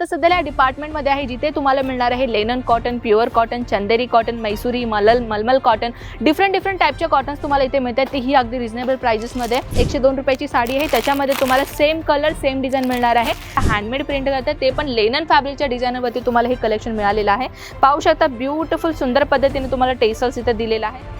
आता सध्याला या डिपार्टमेंटमध्ये आहे जिथे तुम्हाला मिळणार आहे linen cotton pure cotton Chanderi cotton Mysuri मलल मलमल कॉटन डिफरंट डिफरंट टाईपच्या कॉटन्स तुम्हाला इथे मिळतात. ही अगदी रिझनेबल प्राइजेसमध्ये एकशे दोन रुपयाची साडी आहे. त्याच्यामध्ये तुम्हाला सेम कलर सेम डिझाईन मिळणार आहे. हँडमेड प्रिंट करतात. ते पण लेनन फॅब्रिकच्या डिझाईनवरती तुम्हाला हे कलेक्शन मिळालेलं आहे. पाहू शकता ब्युटिफुल सुंदर पद्धतीने तुम्हाला टेसल्स इथे दिलेला आहे.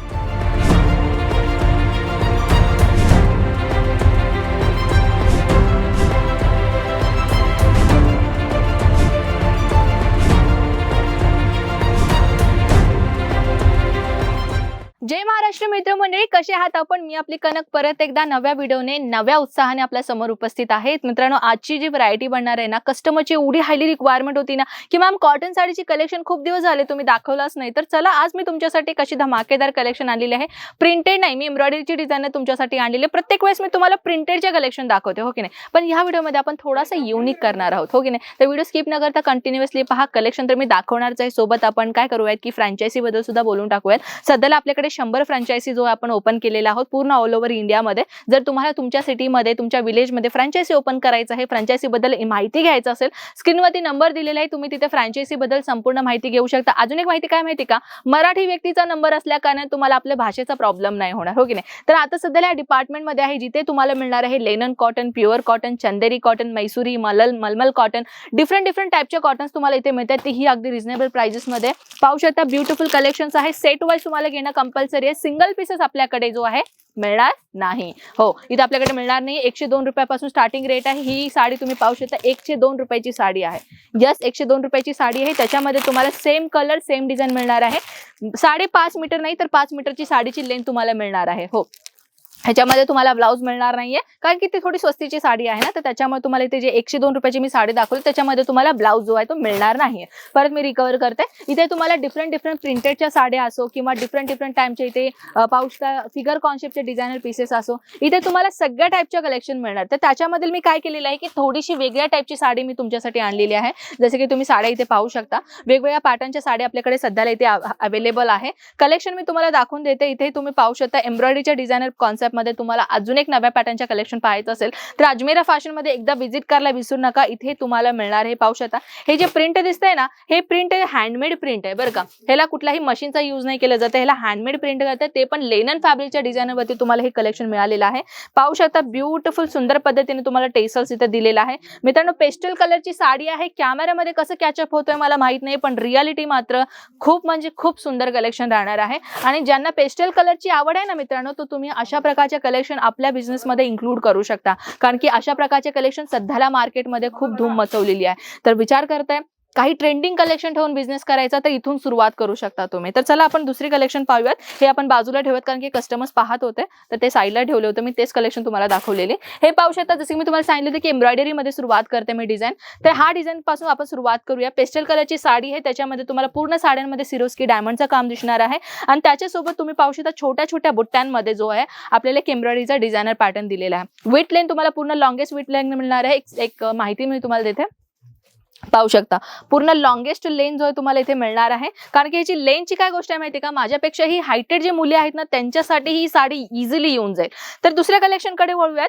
जय महाराष्ट्र मित्रमंडळी कसे आहात आपण? मी आपली कनक परत एकदा नव्या व्हिडिओने नव्या उत्साहाने आपल्यासमोर उपस्थित आहेत. मित्रांनो आजची जी व्हरायटी बनणार आहे ना कस्टमरची एवढी हायली रिक्वायरमेंट होती ना की मॅम कॉटन साडीची कलेक्शन खूप दिवस झाले तुम्ही दाखवलाच नाही. तर चला आज मी तुमच्यासाठी कशी धमाकेदार कलेक्शन आणलेली आहे प्रिंटेड नाही मी एम्ब्रॉयडरीची डिझाईन तुमच्यासाठी आणलेली आहे. प्रत्येक वेळेस मी तुम्हाला प्रिंटेडचे कलेक्शन दाखवते हो की नाही? पण ह्या व्हिडिओमध्ये आपण थोडासा युनिक करणार आहोत हो की नाही? तर व्हिडिओ स्किप न करता कंटिन्युअसली पहा कलेक्शन तर मी दाखवणारच आहे. सोबत आपण काय करूयात की फ्रँचायसीबद्दल सुद्धा बोलून टाकूयात. सध्याला आपल्याकडे शंभर फ्रँचायसी जो आपण ओपन केलेला आहोत पूर्ण ऑल ओव्हर इंडियामध्ये. जर तुम्हाला तुमच्या सिटीमध्ये तुमच्या विलेजमध्ये फ्रँचायसी ओपन करायचं आहे फ्रँचायसीबद्दल माहिती घ्यायचं असेल स्क्रीनवरती नंबर दिलेला आहे तुम्ही तिथे फ्रँचायसीबद्दल संपूर्ण माहिती घेऊ शकता. अजून एक माहिती काय माहिती का? मराठी व्यक्तीचा नंबर असल्याकारणाने तुम्हाला आपल्या भाषेचा प्रॉब्लेम नाही होणार हो की नाही? तर आता सध्याला या डिपार्टमेंटमध्ये आहे जिथे तुम्हाला मिळणार आहे linen cotton pure cotton Chanderi cotton Mysuri मलल मलमल कॉटन डिफरंट डिफरंट टाईपच्या कॉटन्स तुम्हाला इथे मिळतात. ही अगदी रिझनेबल प्राइजेसमध्ये पाहू शकता ब्युटिफुल कलेक्शन्स आहे. सेट वाईज तुम्हाला घेणं कंपल्सरी आहे. सिंगल पीसेस आपल्याकडे जो आहे मिळणार नाही. हो इथं आपल्याकडे मिळणार नाही. एकशे दोन रुपयापासून स्टार्टिंग रेट आहे. ही साडी तुम्ही पाहू शकता एकशे दोन रुपयाची साडी आहे. यस एकशे दोन रुपयाची साडी आहे. त्याच्यामध्ये तुम्हाला सेम कलर सेम डिझाईन मिळणार आहे. साडे पाच मीटर नाही तर पाच मीटरची साडीची लेंथ तुम्हाला मिळणार आहे. हो. ह्याच्यामध्ये तुम्हाला ब्लाऊज मिळणार नाहीये. कारण की ती थोडी स्वस्तीची साडी आहे ना तर त्याच्यामुळे तुम्हाला इथे जे एकशे दोन रुपयाची मी साडी दाखवली त्याच्यामध्ये तुम्हाला ब्लाऊज जो आहे तो मिळणार नाहीये. परत मी रिकवर करते. इथे तुम्हाला डिफरंट डिफरंट प्रिंटेडच्या साड्या असो किंवा डिफरंट डिफरंट टाईमच्या इथे पाऊसच्या फिगर कॉन्सेप्टचे डिझायनर पीसेस असो इथे तुम्हाला सगळ्या टाईपच्या कलेक्शन मिळणार. तर त्याच्यामध्ये मी काय केलेलं आहे की थोडीशी वेगळ्या टाईपची साडी मी तुमच्यासाठी आणलेली आहे. जसे की तुम्ही साड्या इथे पाहू शकता. वेगवेगळ्या पॅटर्नच्या साड्या आपल्याकडे सध्याला इथे अवेलेबल आहे. कलेक्शन मी तुम्हाला दाखवून देते. इथे तुम्ही पाहू शकता. एम्ब्रॉयडरीच्या डिझायनर मध्ये तुम्हाला अजून एक नव्या पॅटर्नच्या कलेक्शन पाहायचं असेल तर अजमेरा फॅशनमध्ये एकदा व्हिजिट करायला विसरू नका. इथे तुम्हाला मिळणार हे पाहू शकता. हे जे प्रिंट दिसतंय ना हे प्रिंट हँडमेड प्रिंट आहे बरं का? ह्याला कुठलाही मशीनचा यूज नाही केलं जातं. ह्याला हँडमेड प्रिंट करतात. ते पण लेनन फॅब्रिकच्या डिझाईनवरती तुम्हाला हे कलेक्शन मिळालेलं आहे. पाहू शकता ब्युटिफुल सुंदर पद्धतीने तुम्हाला टेसल्स इथे दिलेला आहे. मित्रांनो पेस्टल कलरची साडी आहे. कॅमेऱ्यामध्ये कसं कॅचअप होतोय मला माहीत नाही पण रियालिटी मात्र खूप म्हणजे खूप सुंदर कलेक्शन राहणार आहे. आणि ज्यांना पेस्टल कलरची आवड आहे ना मित्रांनो तो तुम्ही अशा प्रकारचे कलेक्शन आपल्या बिझनेसमध्ये इन्क्लूड करू शकता. कारण की अशा प्रकारचे कलेक्शन सध्याला मार्केटमध्ये खूप धूम मचवलेली आहे. तर विचार करताय काही ट्रेंडिंग कलेक्शन ठेवून बिझनेस करायचा तर इथून सुरुवात करू शकता तुम्ही. तर चला आपण दुसरी कलेक्शन पाहूयात. हे आपण बाजूला ठेवत कारण की कस्टमर्स पाहत होते तर ते साईडला ठेवले होते. मी तेच कलेक्शन तुम्हाला दाखवलेले. हे पाहू शकता जसं की मी तुम्हाला सांगितलं होतं की एम्ब्रॉयडरीमध्ये सुरुवात करते मी डिझाईन तर हा डिझाईन पासून आपण सुरुवात करूया. पेस्टल कलरची साडी आहे त्याच्यामध्ये तुम्हाला पूर्ण साड्यांमध्ये सिरोस्की डायमंडचं काम दिसणार आहे. आणि त्याच्यासोबत तुम्ही पाहू शकता छोट्या छोट्या बुट्ट्यांमध्ये जो आहे आपल्याला एक एम्ब्रॉयडरीचा डिझायनर पॅटर्न दिलेला आहे. विट लेन तुम्हाला पूर्ण लॉंगेस्ट विट लेन मिळणार आहे. एक- एक माहिती मी तुम्हाला देते. पाहू शकता. पूर्ण लॉंगेस्ट लेन जो आहे तुम्हाला इथे मिळणार आहे. कारण की याची लेनची काय गोष्ट आहे माहिती आहे का? माझ्यापेक्षा ही हायटेड जी मुली आहेत ना त्यांच्यासाठी ही साडी इझिली येऊन जाईल. तर दुसऱ्या कलेक्शनकडे वळूयात.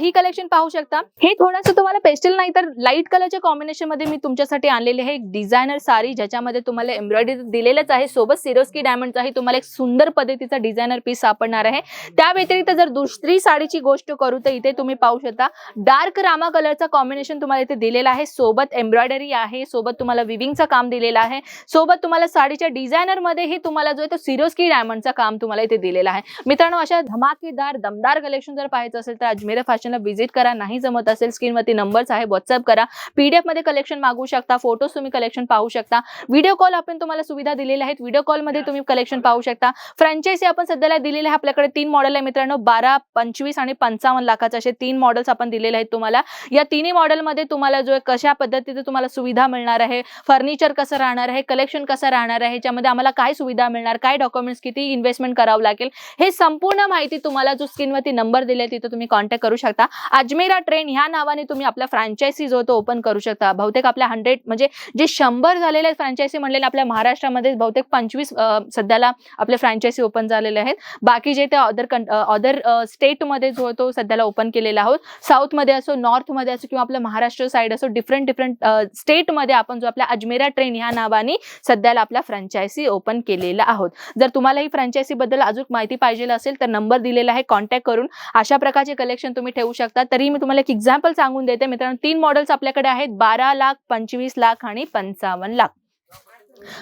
ही कलेक्शन पाहू शकता. हे थोडंसं तुम्हाला पेस्टल नाही तर लाइट कलरच्या कॉम्बिनेशनमध्ये मी तुमच्यासाठी आणलेले आहे डिझायनर साडी ज्याच्यामध्ये तुम्हाला एम्ब्रॉयडरी दिलेलंच आहे. सोबत सिरोस्की डायमंडचाही तुम्हाला एक सुंदर पद्धतीचा डिझायनर पीस सापडणार आहे. त्या व्यतिरिक्त जर दुसरी साडीची गोष्ट करू तर इथे तुम्ही पाहू शकता. डार्क रामा कलरचा कॉम्बिनेशन तुम्हाला इथे दिलेला आहे. सोबत एम्ब्रॉयडरी आहे सोबत तुम्हाला विविंगचं काम दिलेलं आहे सोबत तुम्हाला साडीच्या डिझायनर मध्येही तुम्हाला जो आहे तो सिरोस्की डायमंडचा काम तुम्हाला इथे दिलेलं आहे. मित्रांनो अशा धमाकेदार दमदार कलेक्शन जर पाहायचं असेल तर अजमेर फॅशनला व्हिजिट करा. नाही जमत असेल स्क्रीनवरती नंबर्स आहे व्हॉट्सअप करा. पीडीएफमध्ये कलेक्शन मागू शकता फोटोज तुम्ही कलेक्शन पाहू शकता. व्हिडिओ कॉल आपण तुम्हाला सुविधा दिलेल्या आहेत. व्हिडिओ कॉलमध्ये तुम्ही कलेक्शन पाहू शकता. फ्रँचायसी आपण सध्याला दिलेले आहे आपल्याकडे तीन मॉडेल आहे मित्रांनो. बारा पंचवीस आणि पंचावन्न लाखाचे असे तीन मॉडेल्स आपण दिलेले आहेत तुम्हाला. या तिन्ही मॉडेलमध्ये तुम्हाला जो कशा पद्धतीने तुम्हाला सुविधा मिळणार आहे फर्निचर कसं राहणार आहे कलेक्शन कसं राहणार आहे ह्याच्यामध्ये आम्हाला काय सुविधा मिळणार काय डॉक्युमेंट्स किती इन्व्हेस्टमेंट करावं लागेल हे संपूर्ण माहिती तुम्हाला जो स्क्रीनवरती नंबर दिले तिथे तुम्ही कॉन्टॅक्ट करू शकता. अजमेरा ट्रेन ह्या नावाने तुम्ही आपला फ्रँचायसी जो तो ओपन करू शकता. बहुतेक आपल्या हंड्रेड म्हणजे जे शंभर झालेले फ्रँचायसी म्हणलेले आपल्या महाराष्ट्रामध्ये बहुतेक पंचवीस सध्याला आपले फ्रँचायसी ओपन झालेले आहेत. बाकी जे ते अदर अदर स्टेटमध्ये जो तो सध्याला ओपन केलेला आहोत. साऊथमध्ये असो नॉर्थमध्ये असो किंवा आपल्या महाराष्ट्र साईड असो डिफरंट डिफरंट स्टेटमध्ये आपण जो आपल्या अजमेरा ट्रेन ह्या नावाने सध्याला आपला फ्रँचायसी ओपन केलेला आहोत. जर तुम्हाला ही फ्रँचायसीबद्दल अजून माहिती पाहिजे असेल तर नंबर दिलेला आहे कॉन्टॅक्ट करून. अशा प्रकारचे कलेक्शन तुम्ही ठेवू शकता. तरी मी तुम्हाला एक एक्झाम्पल सांगून देते. मित्रांनो तीन मॉडेल्स आपल्याकडे आहेत. बारा लाख पंचवीस लाख आणि पंचावन्न लाख.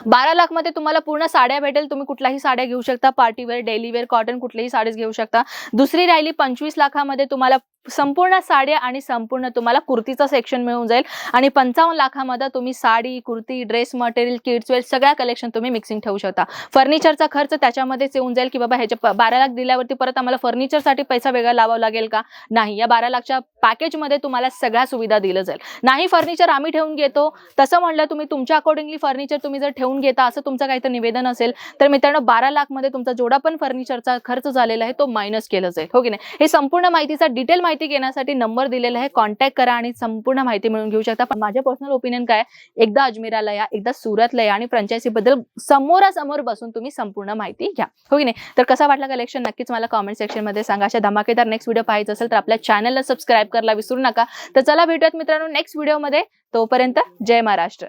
बारा लाखमध्ये तुम्हाला पूर्ण साड्या भेटेल. तुम्ही कुठल्याही साड्या घेऊ शकता. Party wear daily wear cotton कुठल्याही साडीज घेऊ शकता. दुसरी राहिली पंचवीस लाखामध्ये तुम्हाला संपूर्ण साड्या आणि संपूर्ण तुम्हाला कुर्तीचं सेक्शन मिळून जाईल. आणि पंचावन्न लाखामध्ये तुम्ही sari kurti dress material kids wear सगळ्या कलेक्शन तुम्ही मिक्सिंग ठेवू शकता. फर्निचरचा खर्च त्याच्यामध्येच येऊन जाईल की बाबा ह्याच्या बारा लाख दिल्यावरती परत आम्हाला फर्निचरसाठी पैसा वेगळा लावावा लागेल का? नाही. या बारा लाखच्या पॅकेजमध्ये तुम्हाला सगळ्या सुविधा दिलं जाईल. नाही फर्निचर आम्ही ठेवून घेतो. तसं म्हणलं तुम्ही तुमच्या अकॉर्डिंगली फर्निचर तुम्ही जर ठेवून घेता असं तुमचं काहीतरी निवेदन असेल तर मित्रांनो बारा लाखमध्ये तुमचा जेवढा पण फर्निचरचा खर्च झालेला आहे तो मायनस केला जाईल हो की नाही? हे संपूर्ण माहितीचा डिटेल माहिती माहिती घेण्यासाठी नंबर दिलेला आहे. कॉन्टॅक्ट करा आणि संपूर्ण माहिती मिळून घेऊ शकता. पण माझ्या पर्सनल ओपिनियन काय? एकदा अजमेराला या एकदा सुरतला या आणि फ्रँचायसी बद्दल समोरासमोर बसून तुम्ही संपूर्ण माहिती घ्या. हो की नाही? तर कसा वाटला कलेक्शन नक्कीच मला कॉमेंट सेक्शनमध्ये सांगा. अशा धमाकेदार नेक्स्ट व्हिडिओ पाहिजे असेल तर आपल्या चॅनलला सबस्क्राईब करायला विसरू नका. तर चला भेटूयात मित्रांनो नेक्स्ट व्हिडिओमध्ये तोपर्यंत जय महाराष्ट्र.